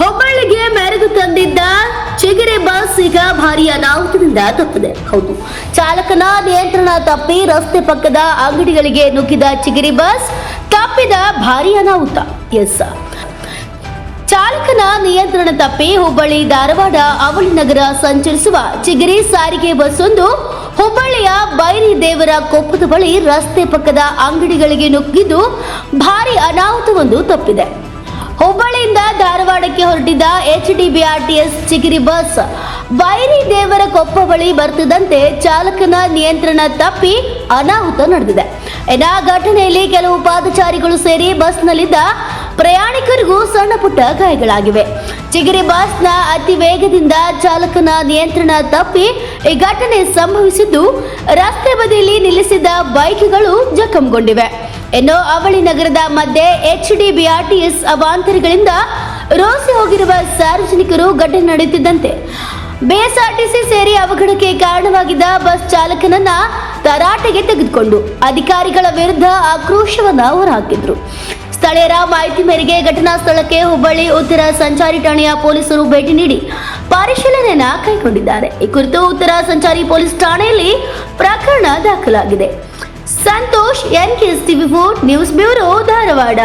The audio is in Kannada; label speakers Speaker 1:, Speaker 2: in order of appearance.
Speaker 1: ಹುಬ್ಬಳ್ಳಿಗೆ ಮೆರೆದು ತಂದಿದ್ದ ಚಿಗರೆ ಬಸ್ ಈಗ ಭಾರಿ ಅನಾಹುತದಿಂದ ತಪ್ಪಿದೆ. ಹೌದು. ಚಾಲಕನ ನಿಯಂತ್ರಣ ತಪ್ಪಿ ರಸ್ತೆ ಪಕ್ಕದ ಅಂಗಡಿಗಳಿಗೆ ನುಗ್ಗಿದ ಚಿಗರಿ ಬಸ್ ತಪ್ಪಿದ ಭಾರಿ ಅನಾಹುತ. ಎಸ್. ಚಾಲಕನ ನಿಯಂತ್ರಣ ತಪ್ಪಿ ಹುಬ್ಬಳ್ಳಿ ಧಾರವಾಡ ಅವಳಿ ನಗರ ಸಂಚರಿಸುವ ಚಿಗರಿ ಸಾರಿಗೆ ಬಸ್ ಒಂದು ಹುಬ್ಬಳ್ಳಿಯ ಬೈರಿ ದೇವರ ಕೊಪ್ಪದ ಬಳಿ ರಸ್ತೆ ಪಕ್ಕದ ಅಂಗಡಿಗಳಿಗೆ ನುಗ್ಗಿದ್ದು ಭಾರಿ ಅನಾಹುತವೊಂದು ತಪ್ಪಿದೆ. ಧಾರವಾಡಕ್ಕೆ ಹೊರಟಿದ್ದ H D BRTS Chigiri bus Bairidevarakoppa ಬಳಿ ಬರ್ತಿದ್ದಂತೆ ಚಾಲಕನ ನಿಯಂತ್ರಣ ತಪ್ಪಿ ಅನಾಹುತ ನಡೆದಿದೆ. ಇನ್ನ ಘಟನೆಯಲ್ಲಿ ಕೆಲವು ಪಾದಚಾರಿಗಳು ಸೇರಿ ಬಸ್ನಲ್ಲಿದ್ದ ಪ್ರಯಾಣಿಕರಿಗೂ ಸಣ್ಣ ಪುಟ್ಟ ಗಾಯಗಳಾಗಿವೆ. ಚಿಗಿರಿ ಬಸ್ನ ಅತಿ ವೇಗದಿಂದ ಚಾಲಕನ ನಿಯಂತ್ರಣ ತಪ್ಪಿ ಈ ಘಟನೆ ಸಂಭವಿಸಿದ್ದು, ರಸ್ತೆ ಬದಿಯಲ್ಲಿ ನಿಲ್ಲಿಸಿದ್ದ ಬೈಕ್ಗಳು ಜಖಂಗೊಂಡಿವೆ. ಇನ್ನು ಅವಳಿ ನಗರದ ಮಧ್ಯೆ ಎಚ್ ಡಿ ಬಿಆರ್ಟಿಎಸ್ ಅವಾಂತರಗಳಿಂದ ರೋಸಿ ಹೋಗಿರುವ ಸಾರ್ವಜನಿಕರು ಘಟನೆ ನಡೆಯುತ್ತಿದ್ದಂತೆ. ಬಿಎಸ್ಆರ್ಟಿಸಿ ಸೇರಿ ಅವಘಡಕ್ಕೆ ಕಾರಣವಾಗಿದ್ದ ಬಸ್ ಚಾಲಕನನ್ನ ತರಾಟೆಗೆ ತೆಗೆದುಕೊಂಡು ಅಧಿಕಾರಿಗಳ ವಿರುದ್ಧ ಆಕ್ರೋಶವನ್ನ ಹೊರಹಾಕಿದ್ರು. ಸ್ಥಳೀಯರ ಮಾಹಿತಿ ಮೇರೆಗೆ ಘಟನಾ ಸ್ಥಳಕ್ಕೆ ಹುಬ್ಬಳ್ಳಿ ಉತ್ತರ ಸಂಚಾರಿ ಠಾಣೆಯ ಪೊಲೀಸರು ಭೇಟಿ ನೀಡಿ ಪರಿಶೀಲನೆಯನ್ನ ಕೈಗೊಂಡಿದ್ದಾರೆ. ಈ ಕುರಿತು ಉತ್ತರ ಸಂಚಾರಿ ಪೊಲೀಸ್ ಠಾಣೆಯಲ್ಲಿ ಪ್ರಕರಣ ದಾಖಲಾಗಿದೆ. Santosh N TV four news bureau Dharwad.